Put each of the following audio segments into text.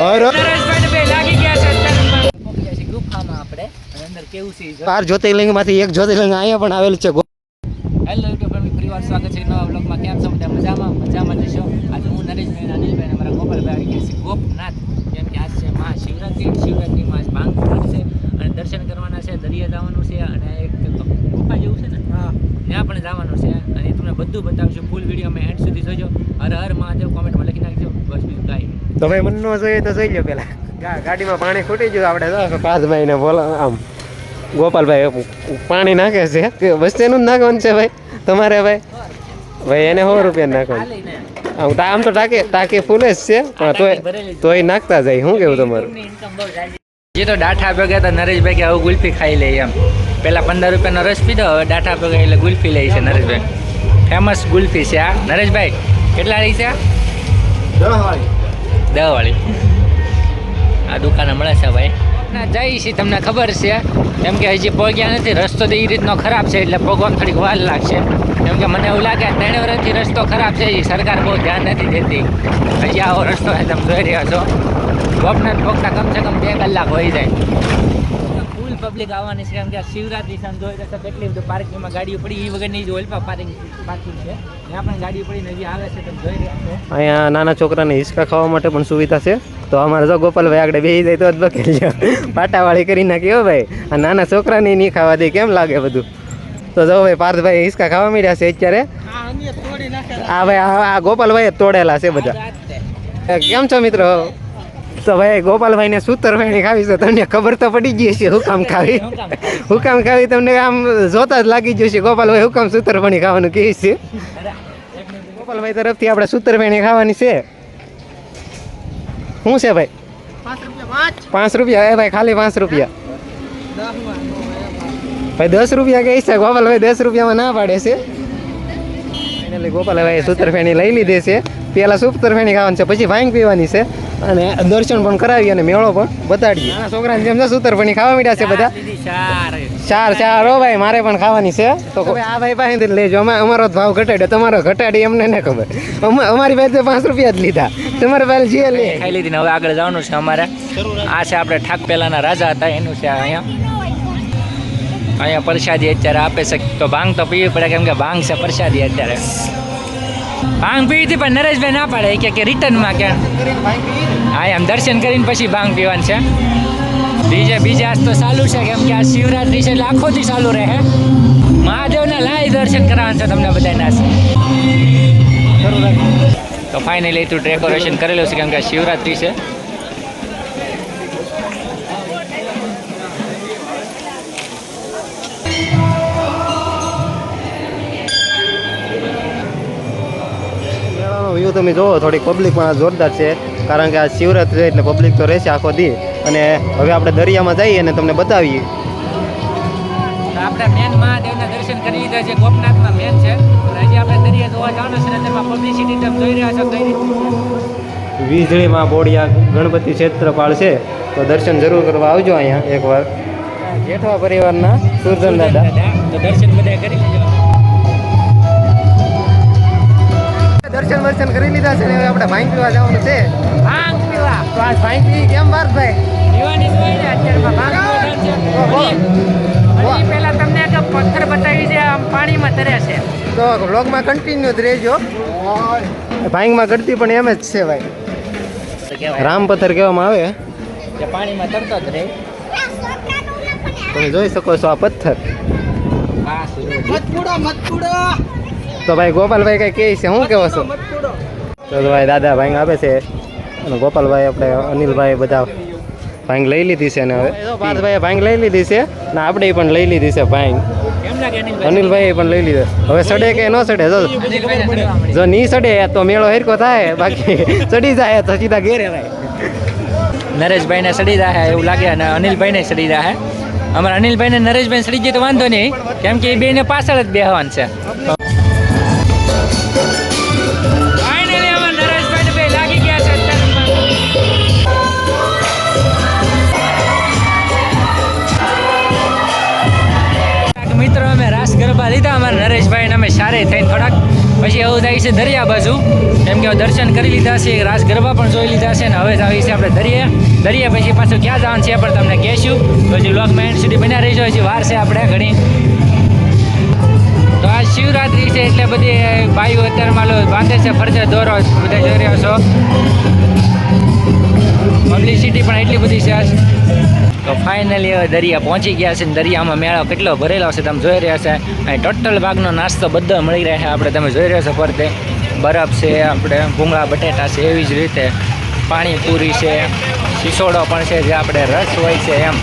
હર જ્યોતિર્લિંગ બે લાગી ગયા છે અત્યારે પહોંચી ગયા છે ગુફામાં આપણે. અને અંદર કેવું છે ઈ જો. બાર જ્યોતિર્લિંગમાંથી એક જ્યોતિર્લિંગ અહીંયા પણ આવેલું છે. હેલો યુટ્યુબ ફેમિલી પરિવાર સ્વાગત છે નવા બ્લોગમાં કેમ છો? બધા મજામાં? મજામાં જશો આજે હું નરેશભાઈ અને અનિલભાઈ અને મારા ગોપાલભાઈ આવી ગયા છે. ગોપનાથ કેમ કે આજ છે મહાશિવરાત્રિ શિવરાત્રિમાં આજ ભાંગ છે. અને દર્શન કરવાના છે દરિયા જવાનું છે અને એક ગુફા જેવું છે ને? ત્યાં પણ જવાનું છે. અને તમને બધું બતાવશું. ફૂલ વિડીયોમાં એન્ડ સુધી જોજો. હર હર મહાદેવ કોમેન્ટમાં લખી તો ભાઈ મન નો જોઈએ તો જોઈ લો પેલા. ગાડીમાં પાણી ખૂટી ગયું આપણે જો પાર્થભાઈ ને બોલા આમ ગોપાલભાઈ પાણી નાખે છે. કે વસ્તીનું જ નાખવાનું છે ભાઈ તમારે ભાઈ? ભાઈ એને સો રૂપિયા નાખવાનું. આમ ટા- આમ તો ટાંકી ટાંકી ફૂલે જ છે પણ તોય તોય નાખતા જાય શું કેવું તમારું? જે તો ડાઠા ભેગા તો નરેશભાઈ કે હવે ગુલ્ફી ખાઈ લઈ એમ. પહેલાં પંદર રૂપિયાનો રસ પીધો હવે ડાઠા ભેગા એટલે ગુલ્ફી લે છે નરેશભાઈ. ફેમસ ગુલ્ફી છે આ. નરેશભાઈ કેટલા રહી છે? આ વાળી આ દુકાને મળે છે ભાઈ. ના જઈ છીએ તમને ખબર છે. કેમ કે હજી પહોંચ્યા નથી, રસ્તો તો એ રીતનો ખરાબ છે, એટલે પગવામાં થોડીક વાર લાગશે. કેમ કે મને એવું લાગે, ત્રણ વર્ષથી રસ્તો ખરાબ છે એ સરકાર બહુ ધ્યાન નથી દેતી. હજી આવો રસ્તો છે તમે જોઈ રહ્યા છો. ગોપનાથ પગતા કમસે કમ બે કલાક હોઈ જાય. પબ્લિક આવવાની છે કેમ કે શિવરાત્રી સાંજ જોઈ રહ્યા છો કેટલી બધું પાર્કિંગમાં ગાડીઓ પડી એ વગરની જ ઓલપા પાર્કિંગ પાર્કિંગ છે. ત્યાં પણ ગાડીઓ પડી નવી આવે છે તમે જોઈ રહ્યા છો. અહીંયા નાના છોકરાને હિસકા ખાવા માટે પણ સુવિધા છે. તો અમારે જો ગોપાલભાઈ આગળ બેસી જાય તો જ બકેલ પાટાવાળી કરી નાખી હો ભાઈ. આ નાના છોકરાને નહીં ખાવા દે કેમ લાગે બધું? તો જો ભાઈ પાર્થભાઈ હિસકા ખાવા મળ્યા છે અત્યારે. આ ભાઈ આ ગોપાલભાઈ તોડેલા છે બધા. કેમ છો મિત્રો? તો ભાઈ ગોપાલભાઈને સૂતરફેણી ખાવી છે તમને ખબર તો પડી ગઈ છે હુકામ ખાવી. હુકામ ખાવી. તમને આમ જોતા જ લાગી જશે ગોપાલભાઈ હુકામ સૂતર સૂતરફેણી ખાવાનું કહે છે. ગોપાલભાઈ તરફથી આપણે સૂતરફેણી ખાવાની છે. શું છે ભાઈ? પાંચ રૂપિયા એ ભાઈ ખાલી પાંચ રૂપિયા. ભાઈ દસ રૂપિયા કહે છે ગોપાલભાઈ દસ રૂપિયામાં ના પાડે છે. ફાઇનલી ગોપાલભાઈ સૂતરફેણી લઈ લીધી છે. પહેલાં સૂતર ફેણી ખાવાની છે પછી વાઈન પીવાની છે. અને દર્શન પણ કરાવી અને મેળો પણ બતાડીએ. નાના છોકરાને જેમ છે પણ ખાવા માંડ્યા છે બધા. ચાર. ચાર ઓ હો ભાઈ મારે પણ ખાવાની છે. તો હવે આ ભાઈ પાસેથી જ લેજો. અમે અમારો ભાવ ઘટાડ્યો. તમારો ઘટાડી એમને ન ખબર. અમે અમારી પાસે પાંચ રૂપિયા જ લીધા. તમારે પાસે જે લે. ખાઈ લીધી હવે આગળ જવાનું છે અમારે. આ છે આપણે ઠાક પહેલાના રાજા હતા. એનું છે અહીંયા. અહીંયા પ્રસાદી અત્યારે આપે છે. તો ભાંગ તો પીવી પડે કેમ કે ભાંગ છે પ્રસાદી અત્યારે. ભાંગ પીવી હતી પણ નરેશભાઈ ના પાડે કે કે રિટર્નમાં કે હા, એમ દર્શન કરીને પછી ભાંગ પીવાનું છે. બીજે બીજે આજ તો ચાલુ છે, કેમ કે આ શિવરાત્રી છે એટલે આખોથી ચાલુ રહે. મહાદેવના લાઈ દર્શન કરાવવાનું છે તમને બધાના તો ફાઇનલી તું ડેકોરેશન કરેલું છે, કેમ કે શિવરાત્રી છે. વ્યૂ તમે જોવો થોડીક પબ્લિક પણ જોરદાર છે. કારણ કે આ શિવરાત્રી એટલે પબ્લિક તો રહેશે આખો દી. અને હવે આપણે દરિયામાં જઈએ અને તમને બતાવીએ. આપણે મેન મહાદેવના દર્શન કરી લીધા છે. ગોપનાથમાં મેન છે. હજી આપણે દરિયા જોવા જવાનું છે તેમાં પબ્લિસિટી તમે જોઈ રહ્યા છો કઈ વીજળીમાં બોડિયા ગણપતિ ક્ષેત્રપાળ છે. તો દર્શન જરૂર કરવા આવજો અહીંયા એકવાર. જેઠવા પરિવારના સુરજન દાદા તો દર્શન બધા કરી લેજો. લીધા છે ને હવે આપણે ભાઈ પીવા જવાનું છે. ભાંગ પીવા? તો આજ ભાઈ પી? કેમ ભાઈ પીવાની હોય ને અત્યારમાં ભાંગ પીવા ઓહો. છે હજી પહેલા તમને એક પથ્થર બતાવી છે આમ પાણીમાં તરે છે. તો વ્લોગમાં કન્ટિન્યુ જ રહેજો. ભાઈમાં ગળતી પણ એમ જ છે ભાઈ. રામ પથ્થર કહેવામાં આવે કે પાણીમાં તરતો જ રહે. તમે જોઈ શકો છો આ પથ્થર. હા તો ભાઈ ગોપાલભાઈ કઈ કહે છે શું કેવો છો? તો ભાઈ દાદા ભાંગ આપે છે અને ગોપાલભાઈ આપણે અનિલભાઈ બધા ભાંગ લઈ લીધી છે ને હવે પાર્થભાઈએ ભાંગ લઈ લીધી છે ને આપણે પણ લઈ લીધી છે ભાંગ. કેમ અનિલભાઈ? અનિલભાઈ પણ લઈ લીધો. હવે સડે કે ન સડે? જો. જો નહીં સડે તો મેળો હેરકો થાય બાકી ચડી જાય તો સીધા ઘેરે ભાઈ નરેશભાઈને સડી રહ્યા એવું લાગે અને અનિલભાઈને સડી જાય અમારા અનિલભાઈને નરેશભાઈ સડી જાય તો વાંધો નહીં. કેમ કે એ બેને પાછળ જ બેહવાનું છે. ગરબા લીધા અમારા નરેશભાઈને અમે સારે થઈને થોડાક પછી એવું થાય છે દરિયા બાજુ. કેમ કે દર્શન કરી લીધા છે રાસ ગરબા પણ જોઈ લીધા છે અને હવે જ આવી છે આપણે દરિયા. દરિયા પછી પાછું ક્યાં જવાનું છે પણ તમને કહેશું. હજુ હજી લોક માઇન્ડ સુધી બન્યા રહીશું હજી વાર છે આપણે ઘણી. તો આ શિવરાત્રિ છે એટલે બધી ભાઈઓ અત્યારે માલો બાંધે છે ફરજે દોરો બધા જોઈ રહ્યા છો. પબ્લિસિટી પણ એટલી બધી છે તો ફાઇનલી હવે દરિયા પહોંચી ગયા છે ને દરિયામાં મેળો કેટલો ભરેલો છે તમે જોઈ રહ્યા છે. અહીં ટોટલ ભાગનો નાસ્તો બધો મળી રહ્યા છે. આપણે તમે જોઈ રહ્યા છો ફરતે બરફ છે, આપણે ભૂંગળા, બટેટા છે, એવી જ રીતે પાણીપુરી છે સિસોડો પણ છે જે આપણે રસ હોય છે એમ.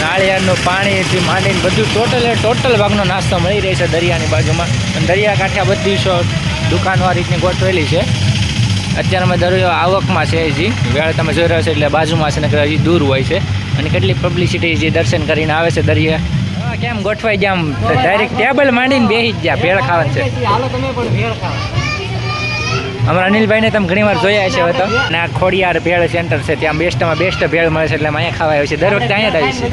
નાળિયેરનું પાણીથી માંડીને બધું ટોટલ ટોટલ ભાગનો નાસ્તો મળી રહે છે દરિયાની બાજુમાં. અને દરિયા કાંઠે બધી શો દુકાનો આ રીતની ગોઠવેલી છે. અત્યારે અમે દરિયો આવકમાં છે હજી. વેળ તમે જોઈ રહ્યો છો એટલે બાજુમાં છે ને હજી દૂર હોય છે. અને કેટલી પબ્લિસિટી જે દર્શન કરીને આવે છે દરિયા કેમ ગોઠવાઈ ગયા આમ ડાયરેક્ટ ટેબલ માંડીને બેસી જ ગયા, ભેળ ખાવાનું છે. અમારા અનિલભાઈને તમે ઘણી વાર જોયા છે હવે તો. અને આ ખોડિયાર ભેળ સેન્ટર છે, ત્યાં બેસ્ટમાં બેસ્ટ ભેળ મળે છે એટલે અહીંયા ખાવા આવે છે. દર વખતે અહીંયા જ આવી છે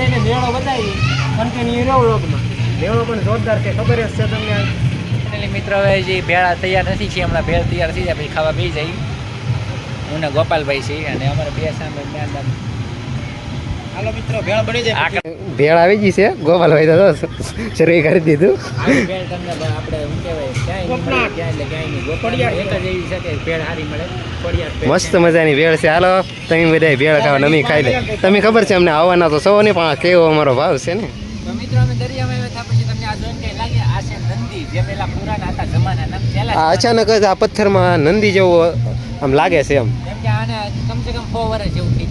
છે છે મિત્રો, હવે જે ભેળા તૈયાર નથી છે હમણાં ભેળ તૈયાર થઈ જાય, પછી ખાવા બી જાય હું ને ગોપાલભાઈ છીએ અને અમારે બે સામે હાલો મિત્રો ભેળ બની જાય ભેળ આવી ગઈ છે ગોપાલભાઈ તો શરૂ કરી દીધું. ભેળ તમને આપણે શું કહેવાય ક્યાંય ક્યાંય એટલે ક્યાંય નહીં. ગોપાળિયા એક જ એવી છે કે ભેળ સારી મળે. મસ્ત મજાની ભેળ છે. હાલો તમે બધા ભેળ ખાવા અમે ખાઈ લે. તમે ખબર છે અમને આવવાના તો સૌ નહીં પણ કેવો અમારો ભાવ છે ને? તો મિત્રો અમે દરિયામાં આવ્યા હતા પછી તમને આ જોઈને કંઈ લાગે આ છે નંદી જે પેલા પુરાના હતા જમાનાના પહેલા આ અચાનક જ આ પથ્થરમાં નંદી જેવું આમ લાગે છે એમ. કે આને કમસે કમ સો વર્ષ જેવું થઈ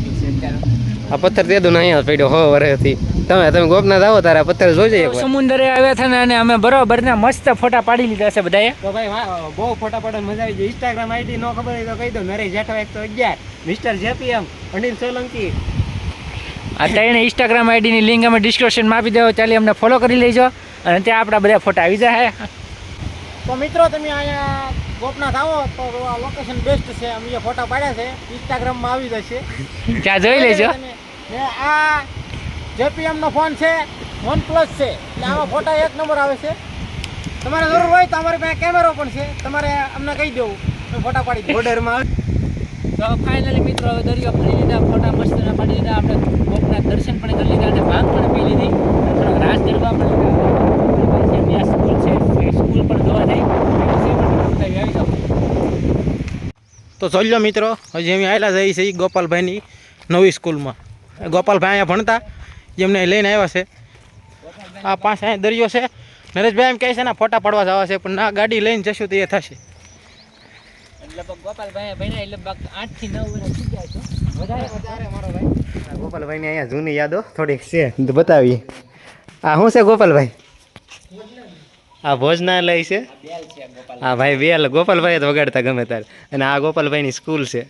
આ પથ્થર તે દુના અહીંયા પડ્યો હો વરેથી તમે તમે ગોપનાથ આવો તારે પથ્થર જોઈ જાય એકવાર. સમુદ્રે આવ્યા છે ને અને અમે બરોબર ને મસ્ત ફોટા પાડી લીધા છે બધાએ. તો ભાઈ બહુ ફોટા પાડવાની મજા આવી જાય ઇન્સ્ટાગ્રામ આઈડી નો ખબર હોય તો કહી દો નરેશ જેઠવા એકસો અગિયાર મિસ્ટર જેપીએમ અનિલ સોલંકી. આ ત્રણે ઇન્સ્ટાગ્રામ આઈડીની લિંક અમે ડિસ્ક્રિપ્શનમાં આપી દેવો ચાલી અમને ફોલો કરી લેજો. અને ત્યાં આપણા બધા ફોટા આવી જાય. તો મિત્રો તમે અહીંયા ગોપનાથ આવો તો આ લોકેશન બેસ્ટ છે. અમે જે ફોટા પાડ્યા છે. ઇન્સ્ટાગ્રામમાં આવી જશે. ત્યાં જોઈ લેજો. ને આ જેપીએમનો નો ફોન છે. વન પ્લસ છે. એટલે આમાં ફોટા એક નંબર આવે છે. તમારે જરૂર હોય તો અમારી પાસે કેમેરો પણ છે. તમારે અમને કહી દેવું. ફોટા પાડી બોર્ડરમાં તો ફાઇનલી મિત્રો હવે દરિયો ફરી લીધા ફોટા મસ્ત પાડી લીધા આપણે ગોપનાથ દર્શન પણ કરી લીધા અને ભાગ પણ પી લીધી. થોડોક રાસ ગરબા પણ લીધા. સ્કૂલ છે. એ સ્કૂલ પણ જોવા જાય આવી જાઓ તો ચલ્યો મિત્રો હજી અમે આવેલા જઈએ છીએ ગોપાલભાઈની નવી સ્કૂલમાં. ગોપાલભાઈ અહીંયા ભણતા જેમને લઈને આવ્યા છે. આ પાંચ અહીંયા દરિયો છે. નરેશભાઈ એમ કહે છે ને ફોટા પાડવા જવા છે પણ ના ગાડી લઈને જશું તો એ થશે. લગભગ ગોપાલભાઈ ની છો. અહીંયા જૂની યાદો થોડીક છે બતાવી. આ શું છે ગોપાલભાઈ? આ ભોજનાલય છે? બેલ છે ગોપાલ હા ભાઈ બેલ. ગોપાલભાઈ જ વગાડતા ગમે ત્યારે. અને આ ગોપાલભાઈની સ્કૂલ છે.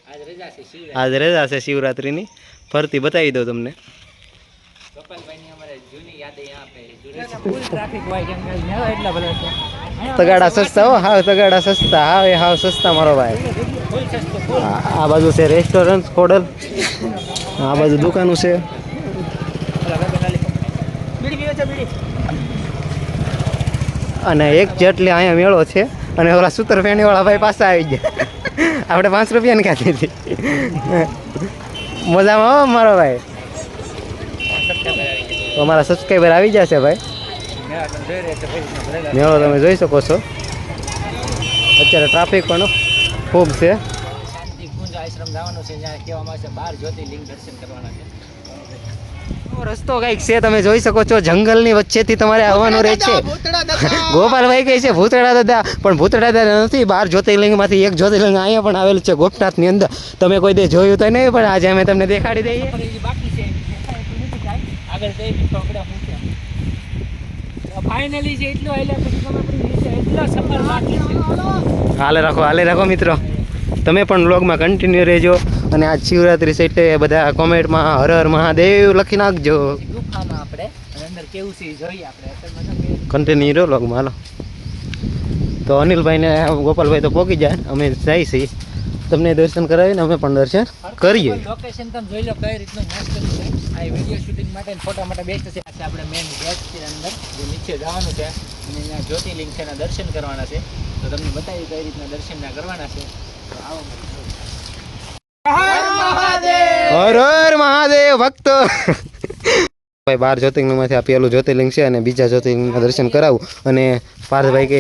આજ રજા છે શિવરાત્રિની. ફરતી બતાવી દઉં તમને. ગોપાલભાઈની અમારે જૂની યાદ અહીંયા આપે જૂની ફૂલ ટ્રાફિક હોય કેમ કે મેળો એટલા બધા છે. તગાડા સસ્તા હો હાવ તગાડા સસ્તા. હાવ એ હાવ સસ્તા મારો ભાઈ. આ બાજુ છે રેસ્ટોરન્ટ હોટલ આ બાજુ દુકાનું છે બીડી પીવે છે બીડી અને એક જેટલી અહીંયા મેળો છે અને ઓલા સૂતર ફેણીવાળા ભાઈ પાસે આવી ગયા. આપણે પાંચ રૂપિયાની ખાધી હતી. મજામાં હો મારો ભાઈ. અમારા સબસ્ક્રાઈબર આવી જશે ભાઈ. મેળો તમે જોઈ શકો છો. અત્યારે ટ્રાફિક પણ ખૂબ છે. આશ્રમ જવાનું છે, જ્યાં કહેવામાં આવે છે, બાર જ્યોતિર્લિંગ દર્શન કરવાના છે. રસ્તો કંઈક છે તમે જોઈ શકો છો જંગલની વચ્ચેથી તમારે આવવાનું રહે છે. ગોપાલભાઈ કહે છે ભૂતળા દાદા. પણ ભૂતળા દાદા નથી બાર જ્યોતિર્લિંગમાંથી એક જ્યોતિર્લિંગ અહીંયા પણ આવેલું છે ગોપનાથની અંદર. તમે કોઈ દે જોયું તો નહીં પણ આજે અમે તમને દેખાડી દઈએ. ફાઇનલી છે એટલું હાલે રાખો હાલે રાખો મિત્રો. તમે પણ બ્લોગમાં કન્ટિન્યુ રહેજો. અને આજ શિવરાત્રી છે એટલે બધા કોમેન્ટમાં હર હર મહાદેવ લખી નાખજો. ગુફામાં આપણે અંદર કેવું છે જોઈએ આપણે. કન્ટિન્યુ રહ્યો બ્લોગમાં હાલો. તો અનિલભાઈને ગોપાલભાઈ તો પહોંચી જાય અમે જાય છીએ. તમને દર્શન કરાવીને અમે પણ દર્શન કરીએ. લોકેશન તમે જોઈ લો કઈ રીતનું મસ્ત છે. આ વીડિયો શૂટિંગ માટે ફોટા માટે બેસ્ટ છે. આ આપણે મેન ગેટ છે અંદર જે નીચે જવાનું છે. અને જ્યોતિર્લિંગ છે એના દર્શન કરવાના છે. તો તમને બતાવી કઈ રીતના દર્શન કરવાના છે. તો આવો હર હર મહાદેવ ભક્તો! ભાઈ બાર જ્યોતિર્લિંગમાંથી આ જ્યોતિર્લિંગ છે અને બીજા જ્યોતિર્લિંગના દર્શન કરાવું. અને પાર્થભાઈ કે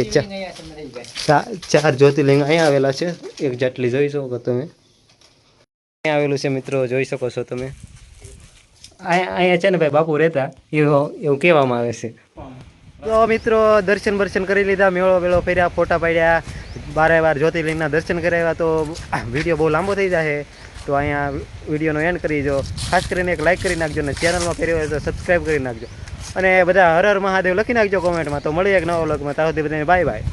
ચાર જ્યોતિર્લિંગ અહીંયા આવેલા છે. એક જેટલી જોઈ શકો તમે. અહીંયા આવેલું છે મિત્રો જોઈ શકો છો તમે. અહીંયા અહીંયા છે ને ભાઈ બાપુ રહેતા. એવું એવું કહેવામાં આવે છે. તો મિત્રો દર્શન બર્શન કરી લીધા મેળો વેળો ફર્યા ફોટા પાડ્યા. બારે બાર જ્યોતિર્લિંગના દર્શન કરાવ્યા તો વીડિયો બહુ લાંબો થઈ જશે તો અહીંયા વિડીયોનો એન્ડ કરી જો. ખાસ કરીને એક લાઇક કરી નાખજો અને ચેનલમાં ફેરવી હોય તો સબસ્ક્રાઈબ કરી નાખજો. અને બધા હર હર મહાદેવ લખી નાખજો કોમેન્ટમાં તો મળીએ એક નવા વ્લોગમાં ત્યાં સુધી બધાને બાય બાય